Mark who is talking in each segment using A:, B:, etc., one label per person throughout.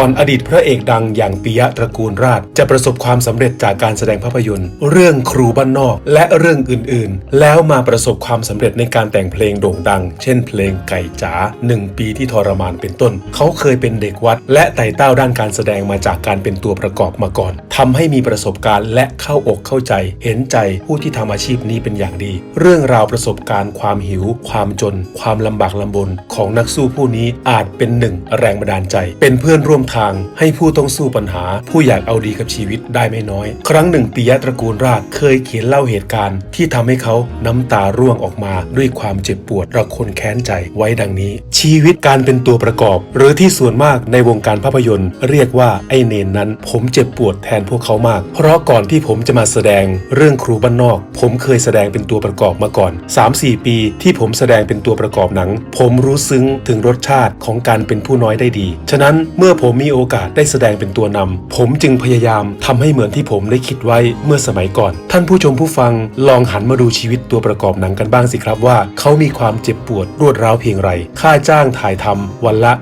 A: ก่อนอดีตพระเอกดังอย่างปิยะตระกูลราช จะประสบความสำเร็จจากการแสดงภาพยนตร์ เรื่องครูบ้านนอกและเรื่องอื่นๆ แล้วมาประสบความสำเร็จในการแต่งเพลงโด่งดัง เช่นเพลงไก่จ๋าหนึ่งปีที่ทรมานเป็นต้น เขาเคยเป็นเด็กวัด และไต่เต้าด้านการแสดงมาจากการเป็นตัวประกอบมาก่อนทำให้มีประสบการณ์และเข้าอกเข้าใจ เห็นใจผู้ที่ทำอาชีพนี้เป็นอย่างดี เรื่องราวประสบการณ์ความหิว ความจน ความลำบากลำบนของนักสู้ผู้นี้อาจเป็นหนึ่งแรงบันดาลใจ เป็นเพื่อนร่วมทางให้ผู้ต้องสู้ปัญหา ผู้อยากเอาดีกับชีวิตได้ไม่น้อย ครั้งหนึ่งปิยะตระกูลราชเคยเขียนเล่าเหตุการณ์ ที่ทำให้เขาน้ำตาร่วงออกมาด้วยความเจ็บปวดระคนแค้นใจไว้ดังนี้ ชีวิตการเป็นตัวประกอบ หรือที่ส่วนมากในวงการภาพยนตร์ เรียกว่าไอเนนนั้น ผมเจ็บปวดแทนพวกเขามาก เพราะก่อนที่ผมจะมาแสดงเรื่องครูบ้านนอก ผมเคยแสดงเป็นตัวประกอบมาก่อน 3-4 ปี ที่ผมแสดงเป็นตัวประกอบหนัง ผมรู้ซึ้งถึงรสชาติของการเป็นผู้น้อยได้ดี ฉะนั้นเมื่อผมมีโอกาสได้แสดงเป็นตัวนำผมจึงพยายามทำให้เหมือนที่ผมได้คิดไว้เมื่อสมัยก่อน ท่านผู้ชมผู้ฟังลองหันมาดูชีวิตตัวประกอบหนังกันบ้างสิครับว่า เขามีความเจ็บปวดรวดร้าวเพียงไร ค่าจ้างถ่ายทำวันละ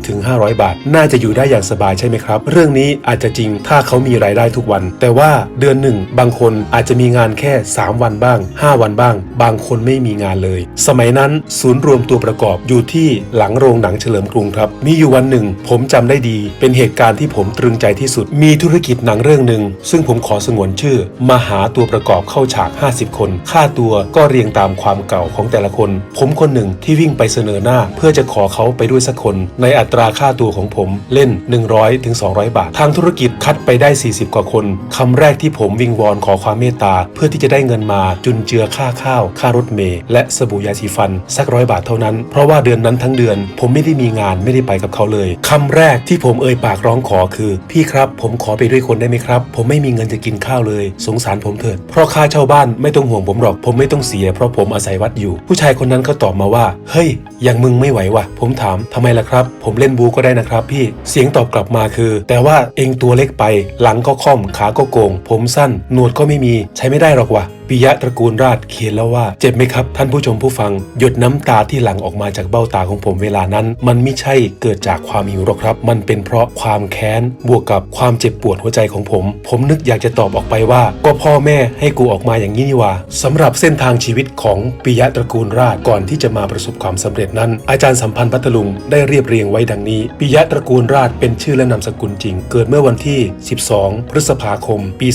A: 50-500 บาท น่าจะอยู่ได้อย่างสบายใช่ไหมครับ เรื่องนี้อาจจะจริงถ้าเขามีรายได้ทุกวัน แต่ว่าเดือนหนึ่งบางคนอาจจะมีงานแค่ 3 วันบ้าง 5 วันบ้าง บางคนไม่มีงานเลย สมัยนั้นศูนย์รวมตัวประกอบอยู่ที่หลังโรงหนังเฉลิมกรุงครับ มีอยู่วันหนึ่ง ผมจำได้ดีเป็นเหตุการณ์ที่ผมตรึงใจที่สุด มีธุรกิจหนังเรื่องหนึ่งซึ่งผมขอสงวนชื่อ มาหาตัวประกอบเข้าฉาก 50 คน ค่าตัวก็เรียงตามความเก่าของแต่ละคน ผมคนหนึ่งที่วิ่งไปเสนอหน้า เพื่อจะขอเขาไปด้วยสักคน ในอัตราค่าตัวของผมเล่น 100ถึง200 บาท ทางธุรกิจคัดไปได้ 40 กว่าคนคำแรกที่ผมวิงวอนขอความเมตตา เพื่อที่จะได้เงินมาจุนเจือค่าข้าว ค่ารถเมล์และสบู่ยาสีฟัน สักร้อยบาทเท่านั้น เพราะว่าเดือนนั้นทั้งเดือน ผมไม่ได้มีงานไม่ได้ไปกับเขาเลยคำแรกที่ที่ผมเอ่ยปากร้องขอคือ พี่ครับ ผมขอไปด้วยคนได้ไหมครับ ผมไม่มีเงินจะกินข้าวเลย สงสารผมเถิด เพราะค่าเช่าบ้านไม่ต้องห่วงผมหรอก ผมไม่ต้องเสีย เพราะผมอาศัยวัดอยู่ ผู้ชายคนนั้นก็ตอบมาว่า เฮ้ย อย่างมึงไม่ไหววะผมถามทำไมล่ะครับ ผมเล่นบูก็ได้นะครับ พี่ เสียงตอบกลับมาคือ แต่ว่าเองตัวเล็กไป หลังก็ค่อม ขาก็โกง ผมสั้น หนวดก็ไม่มี ใช้ไม่ได้หรอกวะปิยะตระกูลราชเขียนแล้วว่า เจ็บไหมครับ ท่านผู้ชมผู้ฟัง หยดน้ำตาที่หลั่งออกมาจากเบ้าตาของผมเวลานั้น มันไม่ใช่เกิดจากความหิวหรอกครับ มันเป็นเพราะความแค้นบวกกับความเจ็บปวดหัวใจของผม ผมนึกอยากจะตอบออกไปว่า ก็พ่อแม่ให้กูออกมาอย่างนี้นี่ว่าสำหรับเส้นทางชีวิตของปิยะตระกูลราชก่อนที่จะมาประสบความสำเร็จนั้น อาจารย์สัมพันธ์พัทลุงได้เรียบเรียงไว้ดังนี้ปิยะตระกูลราชเป็นชื่อและนามสกุลจริง เกิดเมื่อวันที่ 12 พฤษภาคม ปี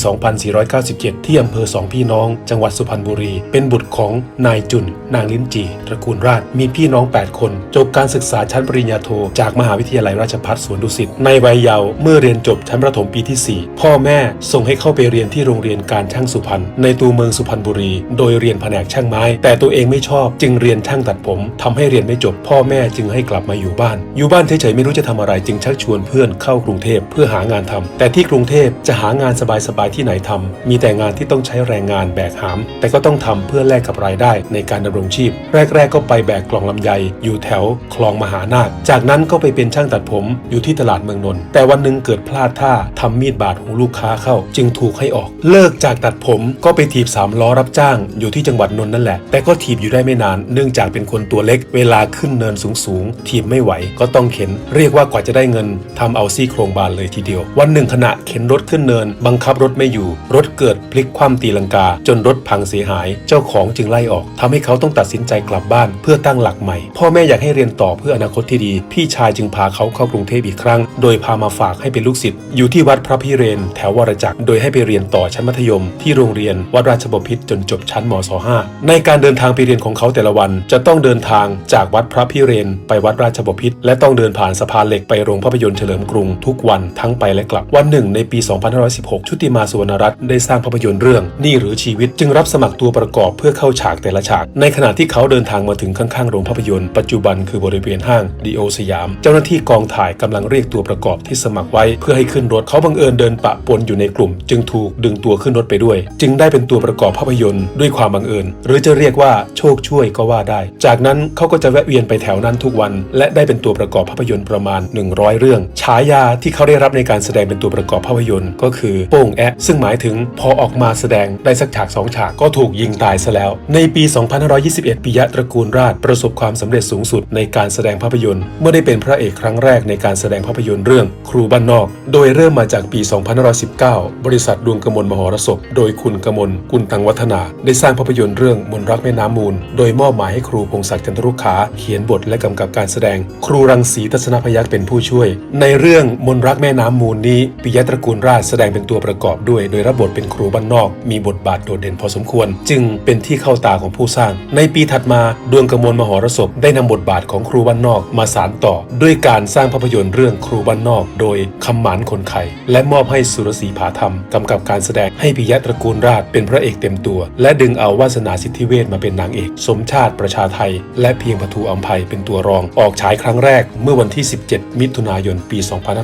A: 2497 ที่อำเภอสองพี่น้องจังหวัดสุพรรณบุรี เป็นบุตรของนายจุน นางลิ้นจีตระกูลราช มีพี่น้อง 8 คน จบการศึกษาชั้นปริญญาโท จากมหาวิทยาลัยราชภัฏสวนดุสิต ในวัยเยาว์เมื่อเรียนจบชั้นประถมปีที่ 4 พ่อแม่ส่งให้เข้าไปเรียนที่โรงเรียนการช่างสุพรรณในตัวเมืองสุพรรณบุรี โดยเรียนแผนกช่างไม้ แต่ตัวเองไม่ชอบจึงเรียนช่างตัดผมทำให้เรียนไม่จบ พ่อแม่จึงให้กลับมาอยู่บ้าน อยู่บ้านเฉยๆไม่รู้จะทำอะไรจึงชักชวนเพื่อนเข้ากรุงเทพเพื่อหางานทำแต่ที่กรุงเทพจะหางานสบายๆที่ไหนทำมีแต่งานที่ต้องใช้แรงงานแบกหาม แต่ก็ต้องทำเพื่อแลกกับรายได้ในการดำรงชีพ แรก ๆ ก็ไปแบกกล่องลำไย อยู่แถวคลองมหานาค จากนั้นก็ไปเป็นช่างตัดผมอยู่ที่ตลาดเมืองนนท์แต่วันหนึ่งเกิดพลาดท่าทำมีดบาดหูลูกค้าเข้า จึงถูกให้ออก เลิกจากตัดผมก็ไปถีบสามล้อรับจ้าง อยู่ที่จังหวัดนนท์นั่นแหละ แต่ก็ถีบอยู่ได้ไม่นาน เนื่องจากเป็นคนตัวเล็ก เวลาขึ้นเนินสูงๆถีบไม่ไหวก็ต้องเข็น เรียกว่ากว่าจะได้เงินทำเอาซี่โครงบานเลยทีเดียว วันหนึ่งขณะเข็นรถขึ้นเนิน บังคับรถไม่อยู่ รถเกิดพลิกคว่ำตีลังกา จนรถพังเสียหาย เจ้าของจึงไล่ออกทำให้เขาต้องตัดสินใจกลับบ้าน เพื่อตั้งหลักใหม่ พ่อแม่อยากให้เรียนต่อเพื่ออนาคตที่ดี พี่ชายจึงพาเขาเข้ากรุงเทพอีกครั้ง โดยพามาฝากให้เป็นลูกศิษย์อยู่ที่วัดพระพิเรน แถววรจักร โดยให้ไปเรียนต่อชั้นมัธยม ที่โรงเรียนวัดราชบพิตรจนจบชั้นมศ 5 ในการเดินทางไปเรียนของเขาแต่ละวัน จะต้องเดินทางจากวัดพระพิเรน ไปวัดราชบพิตรและต้องเดินผ่านสะพานเหล็กไปโรงภาพยนตร์เฉลิมกรุงทุกวันทั้งไปและกลับวันหนึ่งในปี 2516 ชุติมาสุวรรณรัตน์ได้สร้างภาพยนตร์เรื่องนี่หรือชีวิตจึงรับสมัครตัวประกอบเพื่อเข้าฉากแต่ละฉาก ในขณะที่เขาเดินทางมาถึงข้างๆโรงภาพยนตร์ปัจจุบันคือบริเวณห้างดีโอสยาม เจ้าหน้าที่กองถ่ายกำลังเรียกตัวประกอบที่สมัครไว้ เพื่อให้ขึ้นรถเขาบังเอิญเดินปะปนอยู่ในกลุ่ม จึงถูกดึงตัวขึ้นรถไปด้วย จึงได้เป็นตัวประกอบภาพยนตร์ด้วยความบังเอิญ หรือจะเรียกว่าโชคช่วยก็ว่าได้ จากนั้นเขาก็จะแวะเวียนไปแถวนั้นทุกวัน และได้เป็นตัวประกอบภาพยนตร์ประมาณ 100 เรื่อง ฉายาที่เขาได้รับในการแสดงเป็นตัวประกอบภาพยนตร์ ก็คือโป้งแอะซึ่งหมายถึงพอออกมาแสดงได้สักฉากส2 ฉากก็ถูกยิงตายซะแล้ว ในปี 2521 ปิยะตระกูลราชประสบความสำเร็จสูงสุดในการแสดงภาพยนตร์ เมื่อได้เป็นพระเอกครั้งแรกในการแสดงภาพยนตร์เรื่องครูบ้านนอก โดยเริ่มมาจากปี 2519 บริษัทดวงกมลมหรสพ โดยคุณกมลกุลตังวัฒนา ได้สร้างภาพยนตร์เรื่องมนรักแม่น้ำมูล โดยมอบหมายให้ครูพงศักดิ์จันทรุขา เขียนบทและกำกับการแสดง ครูรังสีทัศนพยัคฆ์เป็นผู้ช่วย ในเรื่องมนรักแม่น้ำมูลนี้ปิยะตระกูลราชแสดงเป็นตัวประกอบด้วย โดยรับบทเป็นครูบ้านนอก มีบทบาทโดดเด่นพอสมควร จึงเป็นที่เข้าตาของผู้สร้าง ในปีถัดมาดวงกมวลมหรสพได้นำบทบาทของครูบ้านนอกมาสานต่อ ด้วยการสร้างภาพยนตร์เรื่องครูบ้านนอก โดยคำหมานคนไข่และมอบให้สุรศรีผาธรรมกำกับการแสดงให้ปิยะตระกูลราชเป็นพระเอกเต็มตัว และดึงเอาวาสนาสิทธิเวชมาเป็นนางเอก สมชาติประชาไทย และเพียงปทูอัมภัยเป็นตัวรอง ออกฉายครั้งแรกเมื่อวันที่ 17 มิถุนายน ปี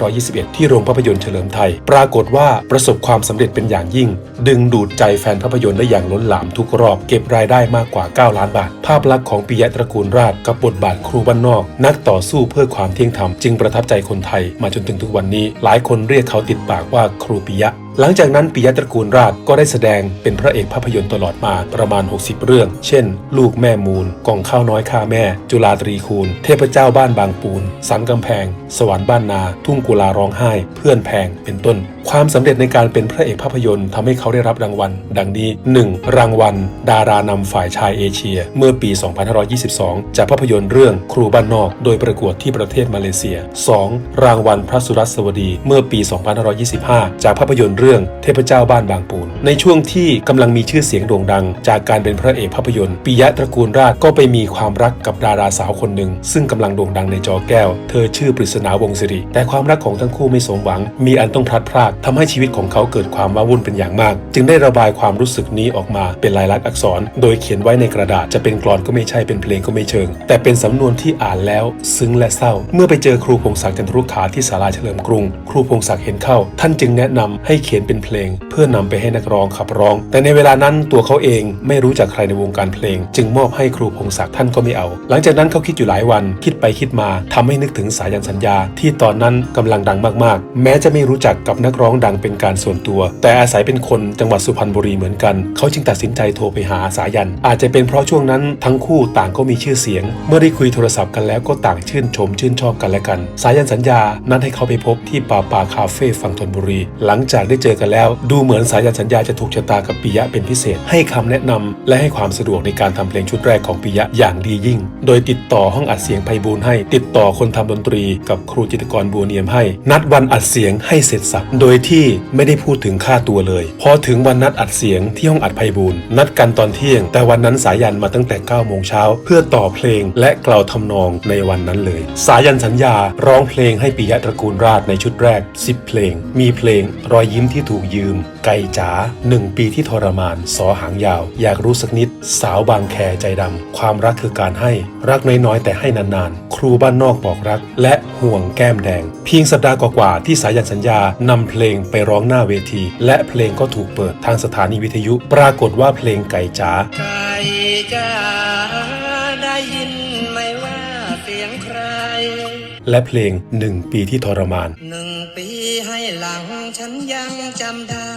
A: 2521 ที่โรงภาพยนตร์เฉลิมไทย ปรากฏว่าประสบความสำเร็จเป็นอย่างยิ่ง ดึงดูดใจแฟนภาพยนตร์ได้อย่างล้นหลามทุกรอบเก็บรายได้มากกว่า 9 ล้านบาท ภาพลักษณ์ของปิยะตระกูลราชกับบทบาทครูบ้านนอก นักต่อสู้เพื่อความเที่ยงธรรมจึงประทับใจคนไทยมาจนถึงทุกวันนี้ หลายคนเรียกเขาติดปากว่าครูปิยะ หลังจากนั้นปิยะตระกูลราชก็ได้แสดงเป็นพระเอกภาพยนตร์ตลอดมาประมาณ 60 เรื่อง เช่น ลูกแม่มูลกล่องข้าวน้อยข้าแม่ จุฬาตรีคูณ เทพเจ้าบ้านบางปูน สันกำแพง สวรรค์บ้านนา ทุ่งกุลาร้องไห้ เพื่อนแพง เป็นต้น ความสำเร็จในการเป็นพระเอกภาพยนตร์ทำให้เขาได้รับรางวัล ดังนี้ 1. รางวัล ดารานำฝ่ายชายเอเชีย เมื่อปี 2522 จากภาพยนตร์เรื่องครูบ้านนอก โดยประกวดที่ประเทศมาเลเซีย 2. รางวัลพระสุรัสวดี เมื่อปี 2525 จากภาพยนตร์เรื่องเทพเจ้าบ้านบางปูน ในช่วงที่กำลังมีชื่อเสียงโด่งดัง จากการเป็นพระเอกภาพยนตร์ปิยะตระกูลราชก็ไปมีความรักกับดาราสาวคนหนึ่ง ซึ่งกำลังโด่งดังในจอแก้ว เธอชื่อปริศนาวงศิริ แต่ความรักของทั้งคู่ไม่สมหวัง มีอันต้องพลัดพรากทำให้ชีวิตของเขาเกิดความว้าวุ่นเป็นอย่างมาก จึงได้ระบายความรู้สึกนี้ออกมาเป็นลายลักษณ์อักษร โดยเขียนไว้ในกระดาษจะเป็นกลอนก็ไม่ใช่เป็นเพลงก็ไม่เชิง แต่เป็นสำนวนที่อ่านแล้วซึ้งและเศร้า เมื่อไปเจอครูพงศักดิ์จันทรุขาที่ศาลาเฉลิมกรุง ครูพงศักดิ์เห็นเข้า ท่านจึงแนะนำให้เขียนเป็นเพลง เพื่อนำไปให้นักร้องขับร้อง แต่ในเวลานั้นตัวเขาเองไม่รู้จักใครในวงการเพลง จึงมอบให้ครูพงศักดิ์ท่านก็ไม่เอา หลังจากนั้นเขาคิดอยู่หลายวัน คิดไปคิดมาทำให้นึกถึงสายันสัญญา ที่ตอนนั้นกำลังดังมากๆ แม้จะไม่รู้จักกับนักร้องดังเป็นการส่วนตัว แต่อาศัยเป็นคนจังหวัดสุพรรณบุรีเหมือนกัน เขาจึงตัดสินใจโทรไปหาสายัน อาจจะเป็นเพราะช่วงนั้นทั้งคู่ต่างก็มีชื่อเสียง เมื่อได้คุยโทรศัพท์กันแล้วก็ต่างชื่นชมชื่นชอบกันและกัน สายันสัญญานัดให้เขาไปพบที่ป่าป่าคาเฟ่ฝั่งธนบุรี หลังจากได้เจอกันแล้ว ดูเหมือนสายันสัญญาจะถูกชะตากับปิยะเป็นพิเศษ ให้คำแนะนำและให้ความสะดวกในการทำเพลงชุดแรกของปิยะอย่างดียิ่ง โดยติดต่อห้องอัดเสียงไพบูลให้ ติดต่อคนทำดนตรีกับครูจิตกรบัวเนียมให้ นัดวันอัดเสียงให้เสร็จสับโดยที่ไม่ได้พูดถึงค่าตัวเลย พอถึงวันนัดอัดเสียงที่ห้องอัดไพบูลนัดกันตอนเที่ยง แต่วันนั้นสายันมาตั้งแต่9โมงเช้าเพื่อต่อเพลงและกล่าวทำนองในวันนั้นเลย สายันสัญญาร้องเพลงให้ปิยะตระกูลราชในชุดแรก 10 เพลง มีเพลงรอยยิ้มที่ที่ถูกยืม ไก่จ๋าหนึ่งปีที่ทรมาน สอหางยาว อยากรู้สักนิด สาวบางแคใจดำ ความรักคือการให้ รักน้อยๆแต่ให้นานๆ ครูบ้านนอกบอกรัก และห่วงแก้มแดง เพียงสัปดาห์กว่าๆที่สายันสัญญานำเพลงไปร้องหน้าเวที และเพลงก็ถูกเปิดทางสถานีวิทยุ ปรากฏว่าเพลงไก่จ๋า
B: ไก่จ้า
A: และเพลงหนึ่งปีที่ทรมาน
B: หนึ่งปีให้หลังฉันยังจำได้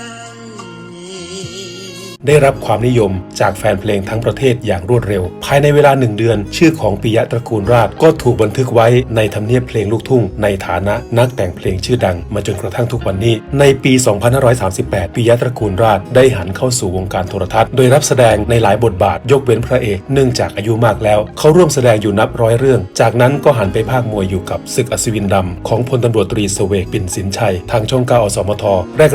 A: ได้รับความนิยมจากแฟนเพลงทั้งประเทศอย่างรวดเร็ว ภายในเวลาหนึ่งเดือน ชื่อของปิยะตระกูลราชก็ถูกบันทึกไว้ในทำเนียบเพลงลูกทุ่ง ในฐานะนักแต่งเพลงชื่อดังมาจนกระทั่งทุกวันนี้ ในปี 2538 ปิยะตระกูลราชได้หันเข้าสู่วงการโทรทัศน์ โดยรับแสดงในหลายบทบาทยกเว้นพระเอกเนื่องจากอายุมากแล้ว เขาร่วมแสดงอยู่นับร้อยเรื่อง จากนั้นก็หันไปภาคมวยอยู่กับศึกอัศวินดำของพลตำรวจตรีเสเวกปิ่นสินชัย ทางช่องเก้าอสมท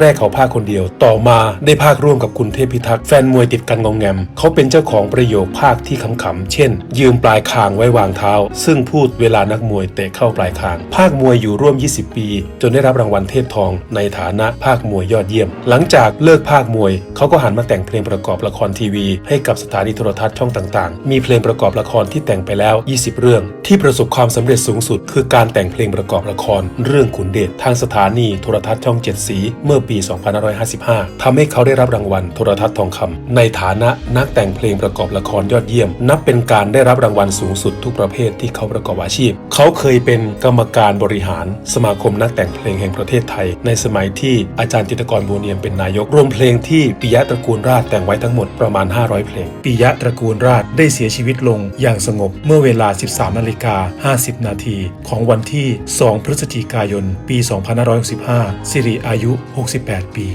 A: แรกๆเขาภาคคนเดียว ต่อมาได้ภาคร่วมกับคุณเทพพิทักษแฟนมวยติดกันงงแงมเขาเป็นเจ้าของประโยคภาคที่ขำๆ เช่น ยืมปลายคางไว้วางเท้า ซึ่งพูดเวลานักมวยเตะเข้าปลายคาง ภาคมวยอยู่ร่วม 20 ปี จนได้รับรางวัลเทพทอง ในฐานะภาคมวยยอดเยี่ยม หลังจากเลิกภาคมวย เขาก็หันมาแต่งเพลงประกอบละครทีวี ให้กับสถานีโทรทัศน์ช่องต่างๆ มีเพลงประกอบละครที่แต่งไปแล้ว 20 เรื่อง ที่ประสบความสำเร็จสูงสุด คือการแต่งเพลงประกอบละคร เรื่องขุนเดชทางสถานีโทรทัศน์ช่องเจ็ดสี เมื่อปี 2555ทำให้เขาได้รับรางวัลโทรทัศน์ทององคำในฐานะนักแต่งเพลงประกอบละครยอดเยี่ยม นับเป็นการได้รับรางวัลสูงสุดทุกประเภทที่เขาประกอบอาชีพ เขาเคยเป็นกรรมการบริหาร สมาคมนักแต่งเพลงแห่งประเทศไทย ในสมัยที่อาจารย์จิตกรบูเนียมเป็นนายกรวมเพลงที่ปิยะตระกูลราชแต่งไว้ทั้งหมดประมาณ 500 เพลงปิยะตระกูลราชได้เสียชีวิตลงอย่างสงบเมื่อเวลา 13นาฬิกา50 นาทีของวันที่ 2 พฤศจิกายน ปี 2565 สิริอายุ 68 ปี